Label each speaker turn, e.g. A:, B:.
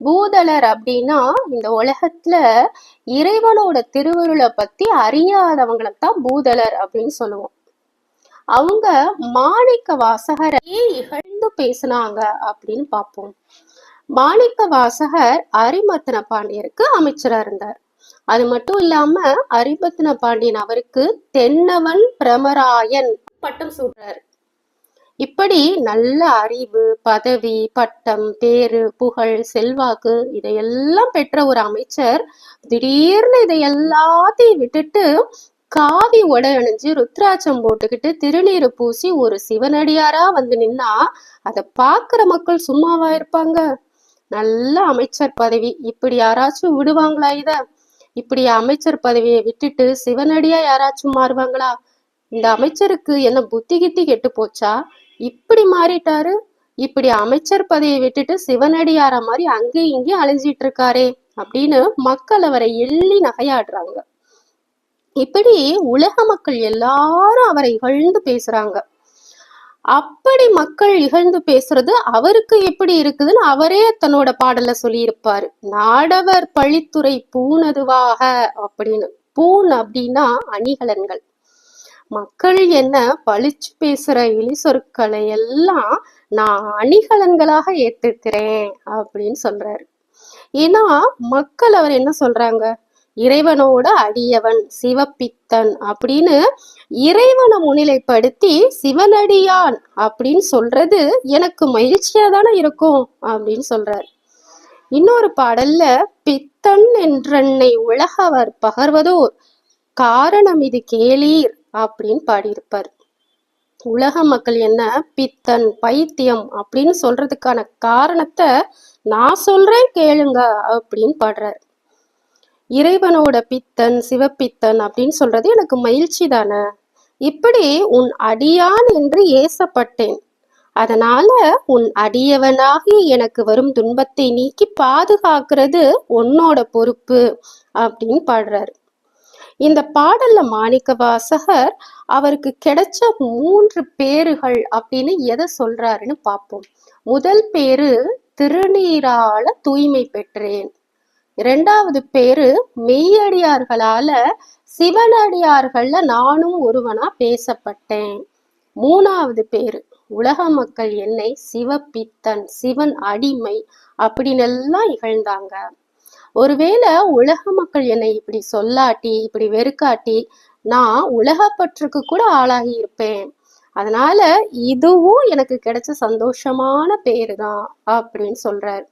A: பூதலர் அப்படின்னா இந்த உலகத்துல இறைவனோட திருவருளை பத்தி அறியாதவங்களை தான் பூதலர் அப்படின்னு சொல்லுவோம். அவங்க மாணிக்க வாசகரை இகழ்ந்து பேசுனாங்க அப்படின்னு பார்ப்போம். மாணிக்க வாசகர் அரிமத்தன பாண்டியருக்கு அமைச்சரா இருந்தார். அது மட்டும் இல்லாம அரிமத்தன பாண்டியன் அவருக்கு தென்னவன் பிரமராயன் பட்டம் சூட்டுறாரு. இப்படி நல்ல அறிவு பதவி பட்டம் பேரு புகழ் செல்வாக்கு இதையெல்லாம் பெற்ற ஒரு அமைச்சர் திடீர்னு இதை எல்லாத்தையும் விட்டுட்டு காவி உடை அணிஞ்சு ருத்ராட்சம் போட்டுக்கிட்டு திருநீர் பூசி ஒரு சிவனடியாரா வந்து நின்னா அதை பாக்குற மக்கள் சும்மாவா இருப்பாங்க. நல்ல அமைச்சர் பதவி. இப்படி யாராச்சும் விடுவாங்களா இத? இப்படி அமைச்சர் பதவியை விட்டுட்டு சிவனடியா யாராச்சும் மாறுவாங்களா? இந்த அமைச்சருக்கு என்ன புத்தி கித்தி கெட்டு போச்சா? இப்படி மாறிட்டாரு. இப்படி அமைச்சர் பதவியை விட்டுட்டு சிவனடியார மாதிரி அங்கேயும் இங்கேயும் அலைஞ்சிட்டு இருக்காரே அப்படின்னு மக்கள் அவரை எள்ளி நகையாடுறாங்க. இப்படி உலக மக்கள் எல்லாரும் அவரை இகழ்ந்து பேசுறாங்க. அப்படி மக்கள் இகழ்ந்து பேசுறது அவருக்கு எப்படி இருக்குதுன்னு அவரே தன்னோட பாடல்ல சொல்லியிருப்பாரு. நாடவர் பழித்துறை பூனதுவாக அப்படின்னு. பூன் அப்படின்னா அணிகலன்கள். மக்கள் என்ன பழிச்சு பேசுற இழி சொற்களை எல்லாம் நான் அணிகலன்களாக ஏத்துக்கிறேன் அப்படின்னு சொல்றாரு. ஏன்னா மக்கள் அவர் என்ன சொல்றாங்க? இறைவனோட அடியவன் சிவப்பித்தன் அப்படின்னு இறைவனை முன்னிலைப்படுத்தி சிவனடியான் அப்படின்னு சொல்றது எனக்கு மகிழ்ச்சியா தானே இருக்கும் அப்படின்னு சொல்றாரு. இன்னொரு பாடல்ல பித்தன் என்றென்னை உலகவர் பகர்வதோர் காரணம் இது கேளீர் அப்படின்னு பாடியிருப்பார். உலக மக்கள் என்ன? பித்தன் பைத்தியம் அப்படின்னு சொல்றதுக்கான காரணத்தை நான் சொல்றேன் கேளுங்க அப்படின்னு பாடுறாரு. இறைவனோட பித்தன் சிவப்பித்தன் அப்படின்னு சொல்றது எனக்கு மகிழ்ச்சி தானே? இப்படி உன் அடியான் என்று ஏசப்பட்டேன். அதனால உன் அடியவனாகி எனக்கு வரும் துன்பத்தை நீக்கி பாதுகாக்கிறது உன்னோட பொறுப்பு அப்படின்னு பாடுறாரு. இந்த பாடல்ல மாணிக்க வாசகர் அவருக்கு கிடைச்ச மூன்று பேருகள் அப்படின்னு எதை சொல்றாருன்னு பார்ப்போம். முதல் பேரு திருநீரால தூய்மை பெற்றேன் இரண்டாவது பேரு மெய்யடியார்களால சிவனடியார்கள்ல நானும் ஒருவனா பேசப்பட்டேன் மூணாவது பேரு உலக மக்கள் என்னை சிவபித்தன் சிவன் அடிமை அப்படின்னு எல்லாம் இகழ்ந்தாங்க. ஒருவேளை உலக மக்கள் என்னை இப்படி சொல்லாட்டி இப்படி வெறுக்காட்டி நான் உலகப்பற்றுக்கு கூட ஆளாகி இருப்பேன். அதனால இதுவும் எனக்கு கிடைச்ச சந்தோஷமான பேரு தான் அப்படின்னு சொல்றாரு.